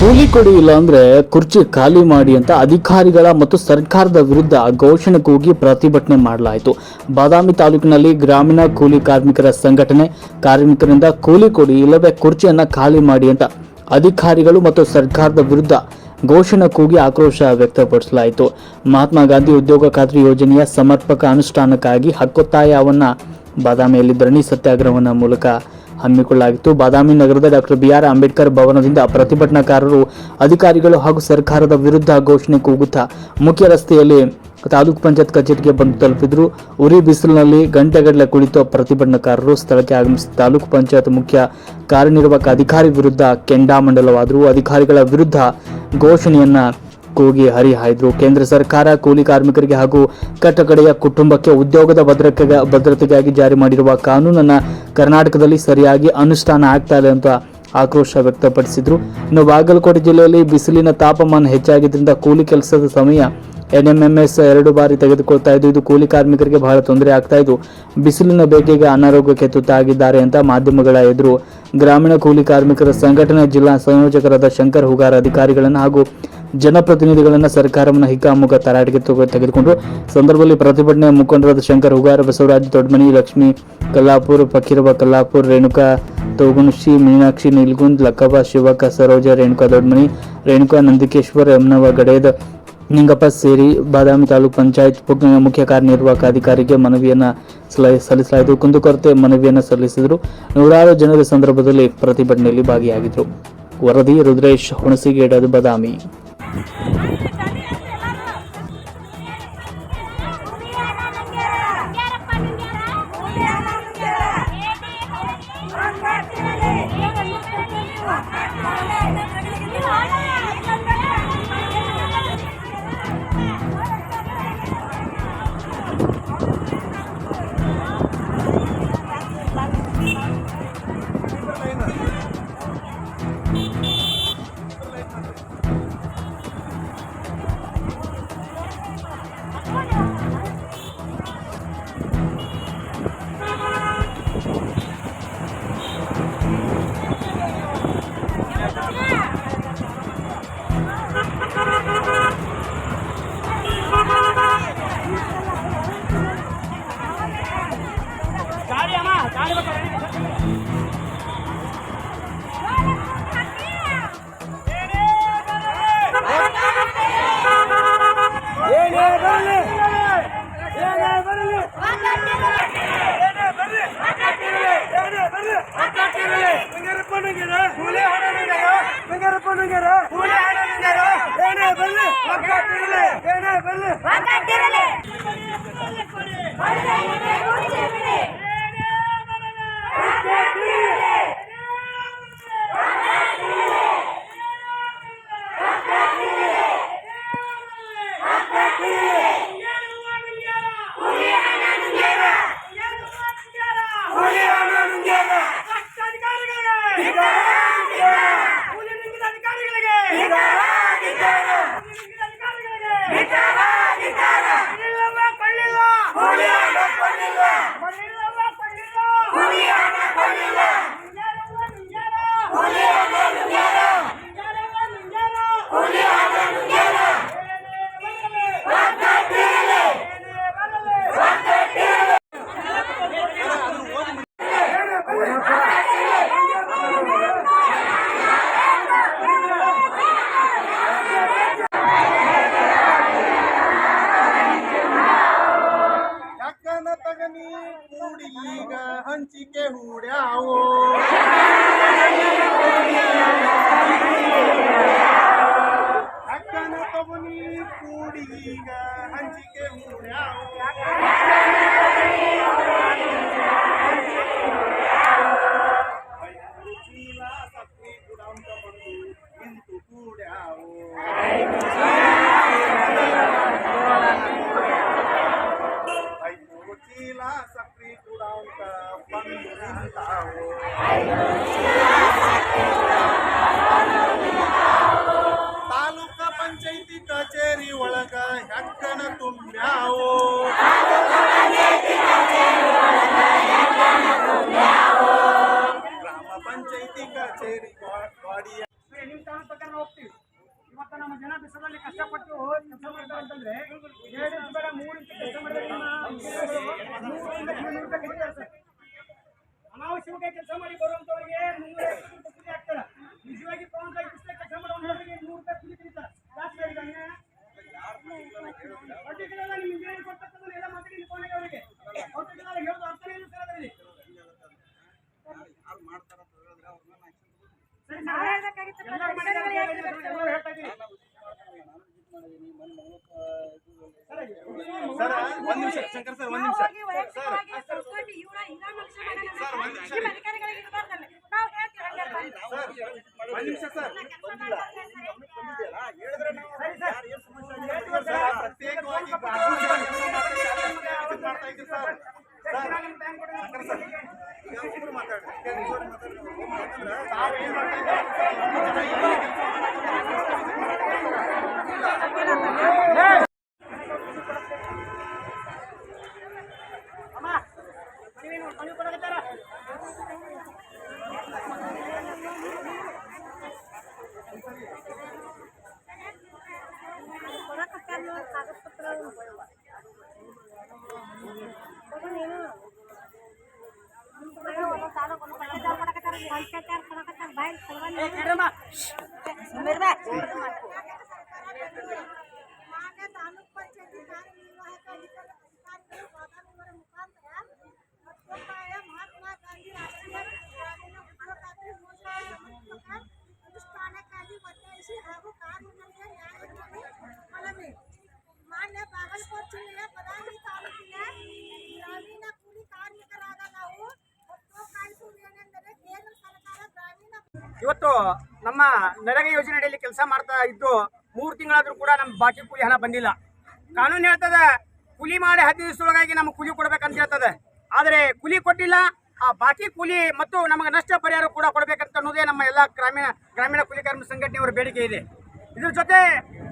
ಕೂಲಿ ಕೊಡಿ ಇಲ್ಲ ಅಂದ್ರೆ ಕುರ್ಚಿ ಖಾಲಿ ಮಾಡಿ ಅಂತ ಅಧಿಕಾರಿಗಳ ಮತ್ತು ಸರ್ಕಾರದ ವಿರುದ್ಧ ಘೋಷಣೆ ಕೂಗಿ ಪ್ರತಿಭಟನೆ ಮಾಡಲಾಯಿತು. ಬಾದಾಮಿ ತಾಲೂಕಿನಲ್ಲಿ ಗ್ರಾಮೀಣ ಕೂಲಿ ಕಾರ್ಮಿಕರ ಸಂಘಟನೆ ಕಾರ್ಮಿಕರಿಂದ ಕೂಲಿ ಕೊಡಿ ಇಲ್ಲವೇ ಕುರ್ಚಿಯನ್ನ ಖಾಲಿ ಮಾಡಿ ಅಂತ ಅಧಿಕಾರಿಗಳು ಮತ್ತು ಸರ್ಕಾರದ ವಿರುದ್ಧ ಘೋಷಣೆ ಕೂಗಿ ಆಕ್ರೋಶ ವ್ಯಕ್ತಪಡಿಸಲಾಯಿತು. ಮಹಾತ್ಮ ಗಾಂಧಿ ಉದ್ಯೋಗ ಖಾತ್ರಿ ಯೋಜನೆಯ ಸಮರ್ಪಕ ಅನುಷ್ಠಾನಕ್ಕಾಗಿ ಹಕ್ಕೊತ್ತಾಯವನ್ನ ಬಾದಾಮಿಯಲ್ಲಿ ಧರಣಿ ಸತ್ಯಾಗ್ರಹವನ್ನ ಮೂಲಕ ಹಮ್ಮಿಕೊಳ್ಳಲಾಗಿತ್ತು. ಬಾದಾಮಿ ನಗರದ ಡಾಕ್ಟರ್ ಬಿಆರ್ ಅಂಬೇಡ್ಕರ್ ಭವನದಿಂದ ಪ್ರತಿಭಟನಾಕಾರರು, ಅಧಿಕಾರಿಗಳು ಹಾಗೂ ಸರ್ಕಾರದ ವಿರುದ್ಧ ಘೋಷಣೆ ಕೂಗುತ್ತಾ ಮುಖ್ಯ ರಸ್ತೆಯಲ್ಲಿ ತಾಲೂಕು ಪಂಚಾಯತ್ ಕಚೇರಿಗೆ ಬಂದು ತಲುಪಿದ್ರು. ಉರಿ ಬಿಸಿಲಿನಲ್ಲಿ ಗಂಟೆಗಟ್ಟಲೆ ಕುಳಿತು ಪ್ರತಿಭಟನಾಕಾರರು ಸ್ಥಳಕ್ಕೆ ಆಗಮಿಸಿ ತಾಲೂಕು ಪಂಚಾಯತ್ ಮುಖ್ಯ ಕಾರ್ಯನಿರ್ವಾಹಕ ಅಧಿಕಾರಿ ವಿರುದ್ಧ ಕೆಂಡಾಮಂಡಲವಾದರು. ಅಧಿಕಾರಿಗಳ ವಿರುದ್ಧ ಘೋಷಣೆಯನ್ನ ಕೂಗಿ ಹರಿಹಾಯ್ದು ಕೇಂದ್ರ ಸರ್ಕಾರ ಕೂಲಿ ಕಾರ್ಮಿಕರಿಗೆ ಹಾಗೂ ಕಟ್ಟಕಡೆಯ ಕುಟುಂಬಕ್ಕೆ ಉದ್ಯೋಗದ ಭದ್ರತೆ ಭದ್ರತೆಗಾಗಿ ಜಾರಿ ಮಾಡಿರುವ ಕಾನೂನನ್ನು ಕರ್ನಾಟಕದಲ್ಲಿ ಸರಿಯಾಗಿ ಅನುಷ್ಠಾನ ಆಗ್ತಾ ಇಲ್ಲ ಅಂತ ಆಕ್ರೋಶ ವ್ಯಕ್ತಪಡಿಸಿದ್ರು. ಇನ್ನು ಬಾಗಲಕೋಟೆ ಜಿಲ್ಲೆಯಲ್ಲಿ ಬಿಸಿಲಿನ ತಾಪಮಾನ ಹೆಚ್ಚಾಗಿದ್ದರಿಂದ ಕೂಲಿ ಕೆಲಸದ ಸಮಯ ಎನ್ಎಂಎಂಎಸ್ ಎರಡು ಬಾರಿ ತೆಗೆದುಕೊಳ್ತಾ ಇದ್ದು, ಇದು ಕೂಲಿ ಕಾರ್ಮಿಕರಿಗೆ ಬಹಳ ತೊಂದರೆ ಆಗ್ತಾ ಇದ್ದು, ಬಿಸಿಲಿನ ಬೇಗೆಗೆ ಅನಾರೋಗ್ಯಕ್ಕೆ ತುತ್ತಾಗಿದ್ದಾರೆ ಅಂತ ಮಾಧ್ಯಮಗಳ ಎದುರು ಗ್ರಾಮೀಣ ಕೂಲಿ ಕಾರ್ಮಿಕರ ಸಂಘಟನೆ ಜಿಲ್ಲಾ ಸಂಯೋಜಕರಾದ ಶಂಕರ್ ಹುಗಾರ್ ಅಧಿಕಾರಿಗಳನ್ನು ಹಾಗೂ ಜನಪ್ರತಿನಿಧಿಗಳನ್ನ ಸರ್ಕಾರವನ್ನು ಹಿಕ್ಕಾಮುಖ ತರಾಟೆಗೆ ತಗೊ- ತೆಗೆದುಕೊಂಡು ಸಂದರ್ಭದಲ್ಲಿ ಪ್ರತಿಭಟನೆ ಮುಖಂಡರಾದ ಶಂಕರ್ ಹುಗಾರ ಬಸವರಾಜ್, ದೊಡ್ಡಮನಿ ಲಕ್ಷ್ಮಿ, ಕಲ್ಲಾಪುರ್ ಫಕೀರಬ ಕಲ್ಲಾಪುರ್, ರೇಣುಕಾ ತೋಗುಣಶಿ ಮೀನಾಕ್ಷಿ ನಿಲ್ಗುಂದ್ ಲಕ್ಕಬ ಶಿವಕ, ಸರೋಜ, ರೇಣುಕಾ ದೊಡ್ಡಮನಿ, ರೇಣುಕಾ ನಂದಿಕೇಶ್ವರ್ ಯಮನವ ಗಡೇದ, ನಿಂಗಪ್ಪ ಸೇರಿ ಬಾದಾಮಿ ತಾಲೂಕು ಪಂಚಾಯತ್ ಮುಖ್ಯ ಕಾರ್ಯನಿರ್ವಾಹಕ ಅಧಿಕಾರಿಗೆ ಮನವಿಯನ್ನು ಸಲ- ಸಲ್ಲಿಸಲಾಯಿತು. ಕುಂದುಕೊರತೆ ಮನವಿಯನ್ನು ಸಲ್ಲಿಸಿದರು. ನೂರಾರು ಜನರ ಸಂದರ್ಭದಲ್ಲಿ ಪ್ರತಿಭಟನೆಯಲ್ಲಿ ಭಾಗಿಯಾಗಿದ್ದರು ವರದಿ ರುದ್ರೇಶ್ ಹುಣಸಿಗೇಡದ ಬಾದಾಮಿ. Yeah. ಏನೇ ಬರಲಿ ಹುಡುಗಿಗ ಹಂಚಿಕೆ ಚೀಲ ಸಕ್ರಿ ಗುಡಾಂತ ಬಂದು ನಿಂತು ಕೂಡ್ಯಾವು ಐದು ಚೀಲ ಸಕ್ರಿ ಗುಡಾಂತ ಬಂದು ನಿಂತಾವು ಐದು ಚೀಲ ಸಕ್ರಿ ಗುಡಾಂತ ಬಂದು ಒಳಗ ಹೆಕ್ಕನ ತುಂಬ್ಯಾವು ಗ್ರಾಮ ಪಂಚಾಯಿತಿ ಕಚೇರಿ ಗಾಡಿಯ ನಿಮ್ಮ ತಮ್ಮ ಪ್ರಕಾರ ಹೋಗ್ತೀವಿ ಇವತ್ತು ನಮ್ಮ ಜನ ಬಿಸಿಲಲ್ಲಿ ಕಷ್ಟಪಟ್ಟು ಕೆಲಸ ಮಾಡ್ತಾರೆ ಅಂತಂದ್ರೆ ಎರಡು ಇಂಚ್ ಬೇಡ ಮೂರು ಇಂಚ್ ಕೆಲಸ ಮಾಡಿದ್ರೆ ಅನಾವಶ್ಯಕವಾಗಿ ಕೆಲಸ ಮಾಡಿ ಬರುವಂತವರಿಗೆ ನೂರ ಕೂಲಿ ಆಗ್ತಾರೆ ನಿಜವಾಗಿ ಪವನ್ ಕೆಲಸ ಮಾಡೋರಿಗೆ ನೂರು ರೂಪಾಯಿ ಕೂಲಿ ತಿಳಿತಾರೆ ಜಾಸ್ತಿ ಸರ್ ಒಂದು ನಿಮಿಷ. ನಾವ್. ಒಂದ್ ನಿಮಿಷ. ಸರ್. ಸರಿ. ಸರ್. ಪ್ರತ್ಯೇಕವಾಗಿ ಮಾಡ್ತಾ ಇದ್ದೀವಿ ಸರ್. ಸರ್ ಮಾತಾಡ್ರಿ. मेरे में ಇವತ್ತು ನಮ್ಮ ನರೇಗಾ ಯೋಜನೆಯಲ್ಲಿ ಕೆಲಸ ಮಾಡ್ತಾ ಇದ್ದು ಮೂರು ತಿಂಗಳಾದರೂ ಕೂಡ ನಮ್ಮ ಬಾಕಿ ಕೂಲಿ ಹಣ ಬಂದಿಲ್ಲ. ಕಾನೂನು ಹೇಳ್ತದೆ, ಕೂಲಿ ಮಾಡಿ ಹತ್ತು ದಿವಸದೊಳಗಾಗಿ ನಮ್ಗೆ ಕೂಲಿ ಕೊಡ್ಬೇಕಂತ ಹೇಳ್ತದೆ. ಆದರೆ ಕೂಲಿ ಕೊಟ್ಟಿಲ್ಲ, ಆ ಬಾಕಿ ಕೂಲಿ ಮತ್ತು ನಮಗೆ ನಷ್ಟ ಪರಿಹಾರ ಕೂಡ ಕೊಡಬೇಕಂತ ಅನ್ನೋದೇ ನಮ್ಮ ಎಲ್ಲ ಗ್ರಾಮೀಣ ಗ್ರಾಮೀಣ ಕೂಲಿ ಕಾರ್ಮಿಕ ಸಂಘಟನೆಯವರ ಬೇಡಿಕೆ ಇದೆ. ಇದ್ರ ಜೊತೆ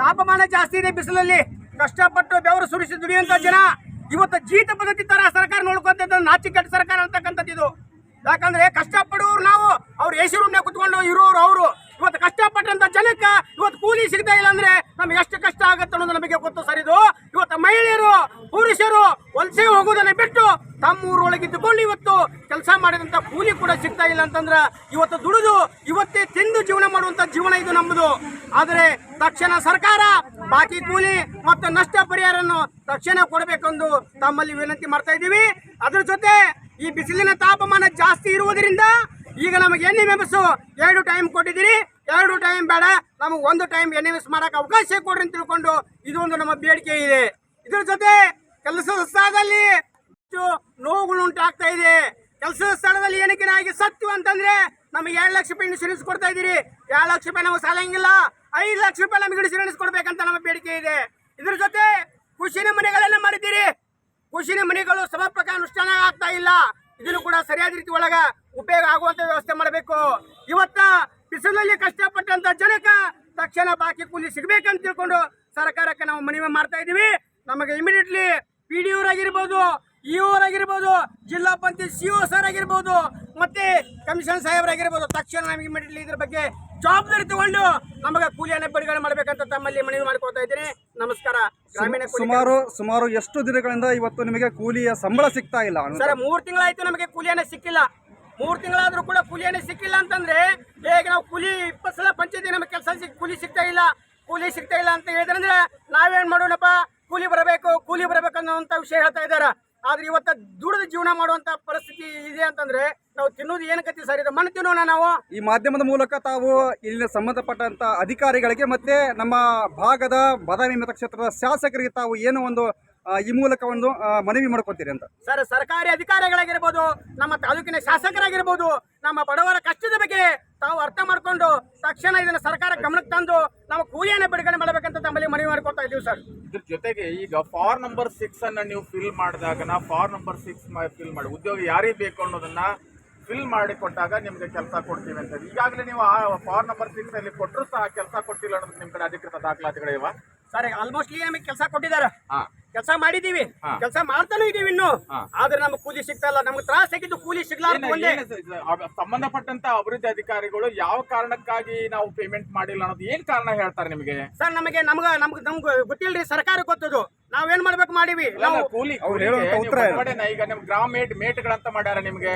ತಾಪಮಾನ ಜಾಸ್ತಿ ಇದೆ ಬಿಸಿಲಲ್ಲಿ, ಕಷ್ಟಪಟ್ಟು ಬೆವರು ಸುರಿಸಿ ದುಡಿಯುವಂತ ಜನ, ಇವತ್ತು ಜೀತ ಪದ್ಧತಿ ತರ ಸರ್ಕಾರ ನೋಡ್ಕೊಂತ ನಾಚಿಕೆಟ್ಟ ಸರ್ಕಾರ ಅಂತಕ್ಕಂಥದ್ದು ಇದು. ಯಾಕಂದ್ರೆ ಕಷ್ಟಪಡೋರು ನಾವು. ಅವ್ರು ಹೆಸರು ಕುತ್ಕೊಂಡು ಇರೋರು ಅವರು. ಇವತ್ತು ಕಷ್ಟಪಟ್ಟಂತ ಜನಕ್ಕೆ ಇವತ್ತು ಕೂಲಿ ಸಿಗ್ತಾ ಇಲ್ಲ ಅಂದ್ರೆ ನಮ್ಗೆ ಎಷ್ಟು ಕಷ್ಟ ಆಗುತ್ತೆ ಅನ್ನೋದು ನಮಗೆ ಗೊತ್ತು ಸರಿದು ಇವತ್ತು ಮಹಿಳೆಯರು, ಪುರುಷರು ವಲಸೆ ಹೋಗೋದನ್ನ ಬಿಟ್ಟು ತಮ್ಮ ಊರೊಳಗಿದ್ದುಕೊಂಡು ಇವತ್ತು ಕೆಲಸ ಮಾಡಿದಂತ ಕೂಲಿ ಕೂಡ ಸಿಗ್ತಾ ಇಲ್ಲ ಅಂತಂದ್ರೆ ಇವತ್ತು ದುಡಿದು ಇವತ್ತೇ ತಿಂದು ಜೀವನ ಮಾಡುವಂತ ಜೀವನ ಇದು ನಮ್ಮದು ಆದರೆ ತಕ್ಷಣ ಸರ್ಕಾರ ಬಾಕಿ ಕೂಲಿ ಮತ್ತು ನಷ್ಟ ಪರಿಹಾರವನ್ನು ತಕ್ಷಣ ಕೊಡಬೇಕೆಂದು ತಮ್ಮಲ್ಲಿ ವಿನಂತಿ ಮಾಡ್ತಾ ಇದ್ದೀವಿ. ಅದ್ರ ಜೊತೆ ಈ ಬಿಸಿಲಿನ ತಾಪಮಾನ ಜಾಸ್ತಿ ಇರುವುದರಿಂದ ಈಗ ನಮಗೆ ಎಣ್ಣೆ ಮೆಣಸು ಎರಡು ಟೈಮ್ ಕೊಟ್ಟಿದ್ದೀರಿ. ಎರಡು ಟೈಮ್ ಬೇಡ, ನಮಗೆ ಒಂದು ಟೈಮ್ ಎಣ್ಣೆ ಮೆಣಸು ಮಾಡಕ್ಕೆ ಅವಕಾಶ ಕೊಡ್ರಿ ಅಂತ ತಿಳ್ಕೊಂಡು ಇದೊಂದು ನಮ್ಮ ಬೇಡಿಕೆ ಇದೆ. ಇದ್ರ ಜೊತೆ ಕೆಲಸದ ಸ್ಥಳದಲ್ಲಿ ನೋವುಗಳು ಉಂಟಾಗ್ತಾ ಇದೆ. ಕೆಲಸದ ಸ್ಥಳದಲ್ಲಿ ಏನಕ್ಕೆ ನಾಯಿಗೆ ಸತ್ತು ಅಂತಂದ್ರೆ ನಮಗೆ ಎರಡು ಲಕ್ಷ ರೂಪಾಯಿ ಇನ್ಶೂರೆನ್ಸ್ ಕೊಡ್ತಾ ಇದ್ದೀರಿ. ಎರಡು ಲಕ್ಷ ರೂಪಾಯಿ ನಾವು ಸಾಲಂಗಿಲ್ಲ ಐದು ಲಕ್ಷ ರೂಪಾಯಿ ನಮಗೆ ಇನ್ಶೂರೆನ್ಸ್ ಕೊಡ್ಬೇಕಂತ ನಮ್ಮ ಬೇಡಿಕೆ ಇದೆ. ಇದ್ರ ಜೊತೆ ಖುಷಿನ ಮನೆಗಳನ್ನ ಮಾಡಿದ್ದೀರಿ. ಖುಷಿನ ಮನೆಗಳು ಸಮರ್ಪಕ ಅನುಷ್ಠಾನ ಆಗ್ತಾ ಇಲ್ಲ. ಇದನ್ನು ಕೂಡ ಸರಿಯಾದ ರೀತಿ ಒಳಗ ಉಪಯೋಗ ಆಗುವಂತ ವ್ಯವಸ್ಥೆ ಮಾಡಬೇಕು. ಇವತ್ತ ಬಿಸಿಲಲ್ಲಿ ಕಷ್ಟಪಟ್ಟಂತ ಜನಕ ತಕ್ಷಣ ಬಾಕಿ ಕೂಲಿ ಸಿಗ್ಬೇಕಂತ ತಿಳ್ಕೊಂಡು ಸರ್ಕಾರಕ್ಕೆ ನಾವು ಮನವಿ ಮಾಡ್ತಾ ಇದೀವಿ ನಮಗೆ ಇಮಿಡಿಯೇಟ್ಲಿ ಪಿ ಡಿ ಆಗಿರ್ಬೋದು ಇ ಆಗಿರ್ಬೋದು ಜಿಲ್ಲಾ ಪಂಚಾಯತ್ ಸಿ ಸರ್ ಆಗಿರ್ಬೋದು, ಮತ್ತೆ ಕಮಿಷನ್ ಸಾಹೇಬರಾಗಿರ್ಬೋದು. ತಕ್ಷಣ ನಮಗೆ ಇಮಿಡಿಯೇಟ್ಲಿ ಇದ್ರ ಬಗ್ಗೆ ಜವಾಬ್ದಾರಿ ತಗೊಂಡು ನಮಗೆ ಕೂಲಿಯನ್ನು ಬಿಡುಗಡೆ ಮಾಡಬೇಕಂತ ತಮ್ಮಲ್ಲಿ ಮನವಿ ಮಾಡ್ಕೊಳ್ತಾ ಇದ್ದೀನಿ. ನಮಸ್ಕಾರ. ಗ್ರಾಮೀಣ ಕೂಲಿ ಸುಮಾರು ಸುಮಾರು ಎಷ್ಟು ದಿನಗಳಿಂದ ಇವತ್ತು ನಿಮಗೆ ಕೂಲಿಯ ಸಂಬಳ ಸಿಗ್ತಾ ಇಲ್ಲ? ಸರ್ ಮೂರ್ ತಿಂಗಳಾಯ್ತು ನಮಗೆ ಕೂಲಿಯನ್ನ ಸಿಕ್ಕಿಲ್ಲ. ಮೂರು ತಿಂಗಳಾದ್ರೂ ಕೂಡ ಕೂಲಿಯನ್ನ ಸಿಕ್ಕಿಲ್ಲ ಅಂತಂದ್ರೆ ಹೇಗೆ ನಾವು ಕೂಲಿ ಇಪ್ಪತ್ತು ಸಲ ಪಂಚಾಯತಿ ನಮಗೆ ಕೆಲಸ ಕೂಲಿ ಸಿಗ್ತಾ ಇಲ್ಲ. ಕೂಲಿ ಸಿಗ್ತಾ ಇಲ್ಲ ಅಂತ ಹೇಳಿದ್ರಂದ್ರೆ ನಾವೇನ್ ಮಾಡೋಣಪ್ಪ? ಕೂಲಿ ಬರಬೇಕು ಕೂಲಿ ಬರಬೇಕು ಅನ್ನೋಂಥ ವಿಷಯ ಹೇಳ್ತಾ ಇದಾರ ಆದ್ರೆ ಇವತ್ತ ದುಡಿದು ಜೀವನ ಮಾಡುವಂತ ಪರಿಸ್ಥಿತಿ ಇದೆ ಅಂತಂದ್ರೆ ನಾವು ತಿನ್ನೋದು ಏನ್ ಕತ್ತಿ ಸರ್? ಇದು ಮಣ್ಣು ತಿನ್ನೋಣ ನಾವು? ಈ ಮಾಧ್ಯಮದ ಮೂಲಕ ತಾವು ಇಲ್ಲಿನ ಸಂಬಂಧಪಟ್ಟಂತ ಅಧಿಕಾರಿಗಳಿಗೆ ಮತ್ತೆ ನಮ್ಮ ಭಾಗದ ಬಾದಾಮಿ ಮತಕ್ಷೇತ್ರದ ಶಾಸಕರಿಗೆ ತಾವು ಏನು ಒಂದು ಈ ಮೂಲಕ ಒಂದು ಮನವಿ ಮಾಡ್ಕೊತೀರಿ ಅಂತ? ಸರ್ ಸರ್ಕಾರಿ ಅಧಿಕಾರಿಗಳಾಗಿರ್ಬೋದು ನಮ್ಮ ತಾಲೂಕಿನ ಶಾಸಕರಾಗಿರ್ಬೋದು ನಮ್ಮ ಬಡವರ ಕಷ್ಟದ ಬಗ್ಗೆ ತಾವು ಅರ್ಥ ಮಾಡ್ಕೊಂಡು ತಕ್ಷಣ ಇದನ್ನ ಸರ್ಕಾರ ಗಮನಕ್ಕೆ ತಂದು ನಮ್ಮ ಕೂಲಿಯನ್ನು ಬಿಡುಗಡೆ ಮಾಡಬೇಕಂತ ತಮ್ಮಲ್ಲಿ ಮನವಿ ಮಾಡ್ಕೊತಾ ಇದ್ದೀವಿ ಸರ್. ಇದ್ರ ಜೊತೆಗೆ ಈಗ ಫಾರ್ ನಂಬರ್ ಸಿಕ್ಸ್ ಅನ್ನ ನೀವು ಫಿಲ್ ಮಾಡಿದಾಗ ಫಾರ್ ನಂಬರ್ ಸಿಕ್ಸ್ ಫಿಲ್ ಮಾಡಿ. ಉದ್ಯೋಗ ಯಾರಿಗೆ ಬೇಕು ಅನ್ನೋದನ್ನ ಫಿಲ್ ಮಾಡಿ ಕೊಟ್ಟಾಗ ನಿಮ್ಗೆ ಕೆಲಸ ಕೊಡ್ತೀವಿ ಅಂತ ಈಗಾಗಲೇ ನೀವು ಆ ಫಾರ್ ನಂಬರ್ ಸಿಕ್ಸ್ ಅಲ್ಲಿ ಕೊಟ್ಟರು ಸಹ ಕೆಲಸ ಕೊಟ್ಟಿಲ್ಲ ಅನ್ನೋದು ನಿಮ್ ಕಡೆ ಅಧಿಕೃತ ದಾಖಲಾತಿಗಳಿವ. ಸರ್ ಆಲ್ಮೋಸ್ಟ್ಲಿ ನಮಗೆ ಕೆಲಸ ಕೊಟ್ಟಿದ್ದಾರೆ. ಹಾ. ಕೆಲಸ ಮಾಡಿದೀವಿ. ಕೆಲಸ ಮಾಡ್ತಾನೂ ಇದೀವಿ ಇನ್ನು. ಆದ್ರೆ ನಮ್ಗೆ ಕೂಲಿ ಸಿಗ್ತಾ ಇಲ್ಲ. ನಮ್ಗೆ ತ್ರಾಸ ಆಗಿದ್ದು ಕೂಲಿ ಸಿಗ್ಲಾರ್ದು ಒಂದೇ ಸಂಬಂಧಪಟ್ಟಂತ ಅಭಿವೃದ್ಧಿ ಅಧಿಕಾರಿಗಳು ಯಾವ ಕಾರಣಕ್ಕಾಗಿ ನಾವು ಪೇಮೆಂಟ್ ಮಾಡಿಲ್ಲ ಅನ್ನೋದು ಏನ್ ಕಾರಣ ಹೇಳ್ತಾರೆ ನಿಮಗೆ? ಸರ್ ನಮಗೆ ನಮ್ಗ ನಮ್ಗೆ ನಮ್ಗೆ ಗೊತ್ತಿಲ್ರಿ ಸರ್ಕಾರ ಗೊತ್ತದು. ನಾವೇನ್ ಮಾಡ್ಬೇಕು ಮಾಡಿವಿ? ನಾವು ಕೂಲಿ ಅವ್ರು ಕೂಲಿಗೆ ಉತ್ತರ ಈಗ ನಿಮ್ ಗ್ರಾಮ ಮೇಟ್ ಮೇಟ್ಗಳಂತ ಮಾಡ್ಯಾರ ನಿಮ್ಗೆ?